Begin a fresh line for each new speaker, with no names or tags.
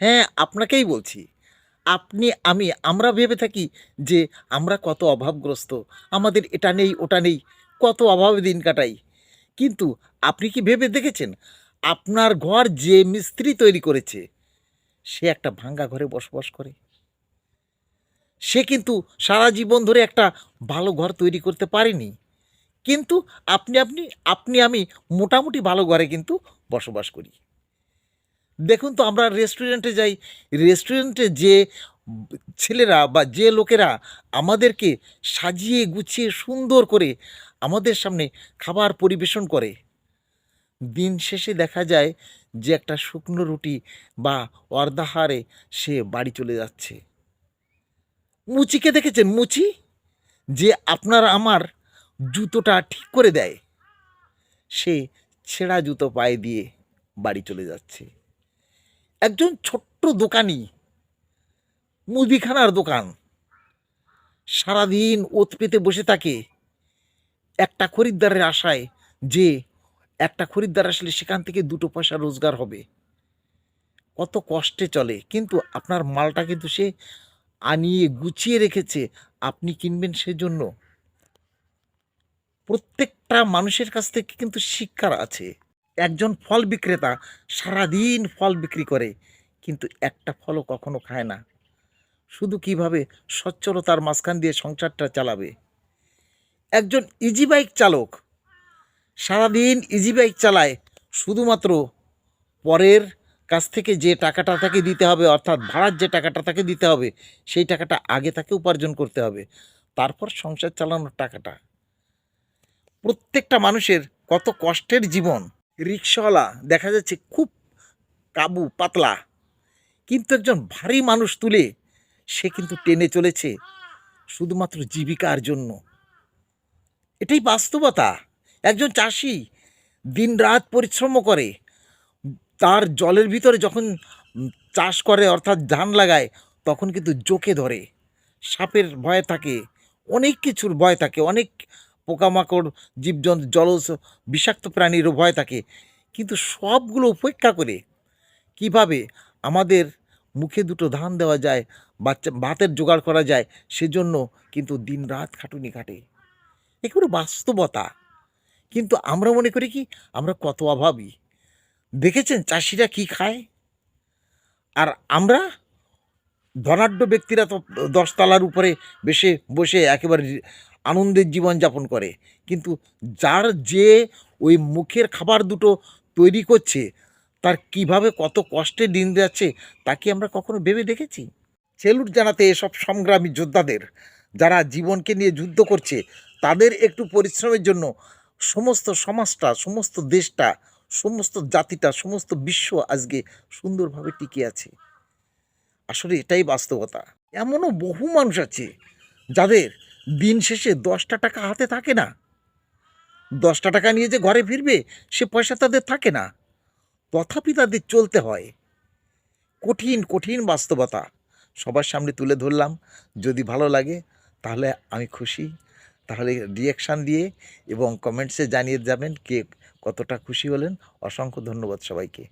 হ্যাঁ আপনাকেই বলছি। আপনি, আমি, আমরা ভেবে থাকি যে আমরা কত অভাবগ্রস্ত। আমাদের এটা নেই, ওটা নেই, কত অভাবে দিন কাটাই। কিন্তু আপনি কি ভেবে দেখেছেন? আপনার ঘর যে মিস্ত্রি তৈরি করেছে, সে একটা ভাঙ্গা ঘরে বসবাস করে। সে কিন্তু সারা জীবন ধরে একটা ভালো ঘর তৈরি করতে পারেনি। কিন্তু আপনি আপনি আপনি, আমি মোটামুটি ভালো ঘরে কিন্তু বসবাস করি। দেখুন তো আমরা রেস্টুরেন্টে যাই রেস্টুরেন্টে যে ছেলেরা বা যে লোকেরা আমাদেরকে সাজিয়ে গুছিয়ে সুন্দর করে আমাদের সামনে খাবার পরিবেশন করে, দিন শেষে দেখা যায় যে একটা শুকনো রুটি বা অর্ধাহারে সে বাড়ি চলে যাচ্ছে। মুচিকে দেখেছেন? মুচি, যে আপনার আমার জুতোটা ঠিক করে দেয়, সে ছেঁড়া জুতো পায়ে দিয়ে বাড়ি চলে যাচ্ছে। একজন ছোট্ট দোকানি, মুদিখানার দোকান। সারাদিন ওত পেতে বসে থাকে একটা খরিদ্দারের আশায় যে একটা খরিদ্দার আসলে সেখান থেকে দুটো পয়সা রোজগার হবে। কত কষ্টে চলে। কিন্তু আপনার মালটা কিন্তু সে আনিয়ে গুছিয়ে রেখেছে, আপনি কিনবেন সেজন্য। প্রত্যেকটা মানুষের কাছ থেকে কিন্তু শিক্ষার আছে। একজন ফল বিক্রেতা সারাদিন ফল বিক্রি করে, কিন্তু একটা ফলও কখনো খায় না। শুধু কীভাবে সচ্ছলতার মাঝখান দিয়ে সংসারটা চালাবে? একজন ইজি বাইক চালক সারাদিন ইজি বাইক চালায়, শুধুমাত্র পরের কাছ থেকে যে টাকাটা তাকে দিতে হবে, অর্থাৎ ভাড়ার যে টাকাটা তাকে দিতে হবে, সেই টাকাটা আগে তাকে উপার্জন করতে হবে। তারপর সংসার চালানোর টাকাটা। প্রত্যেকটা মানুষের কত কষ্টের জীবন রিক্সাওয়ালা দেখা যাচ্ছে খুব কাবু, পাতলা। কিন্তু একজন ভারী মানুষ তুলে সে কিন্তু টেনে চলেছে শুধুমাত্র জীবিকার জন্য। এটাই বাস্তবতা। একজন চাষি দিনরাত পরিশ্রম করে, তার জলের ভিতরে যখন চাষ করে, অর্থাৎ ধান লাগায়, তখন কিন্তু জোকে ধরে। সাপের ভয় থাকে, অনেক কিছুর ভয় থাকে, অনেক পোকামাকড়, জীবজন্তু জলজ বিষাক্ত প্রাণীর ভয় থাকে। কিন্তু সবগুলো উপেক্ষা করে কীভাবে আমাদের মুখে দুটো ধান দেওয়া যায়, বাচ্চা, ভাতের জোগাড় করা যায়, সেজন্য কিন্তু দিন রাত খাটুনি খাটে এগুলো বাস্তবতা। কিন্তু আমরা মনে করি কি, আমরা কত অভাবী। দেখেছেন চাষিরা কি খায়? আর আমরা ধনাঢ্য ব্যক্তিরা তো দশতলার উপরে বেশে বসে একেবারে আনন্দের জীবন যাপন করে। কিন্তু যার যে ওই মুখের খাবার দুটো তৈরি করছে, তার কীভাবে কত কষ্টে দিন যাচ্ছে, তা কি আমরা কখনো ভেবে দেখেছি? সেলুট জানাতে এসব সংগ্রামী যোদ্ধাদের যারা জীবনকে নিয়ে যুদ্ধ করছে, তাদের একটু পরিশ্রমের জন্য সমস্ত সমাজটা, সমস্ত দেশটা, সমস্ত জাতিটা, সমস্ত বিশ্ব আজকে সুন্দরভাবে টিকে আছে। আসলে এটাই বাস্তবতা। এমনও বহু মানুষ আছে যাদের দিন শেষে দশটা টাকা হাতে থাকে না। দশটা টাকা নিয়ে যে ঘরে ফিরবে, সে পয়সা তাদের থাকে না। তথাপি তাদের চলতে হয়। কঠিন কঠিন বাস্তবতা। সবার সামনে তুলে ধরলাম। যদি ভালো লাগে, তাহলে আমি খুশি। তাহলে রিয়াকশান দিয়ে এবং কমেন্টসে জানিয়ে যাবেন কে কতটা খুশি হলেন। অসংখ্য ধন্যবাদ সবাইকে।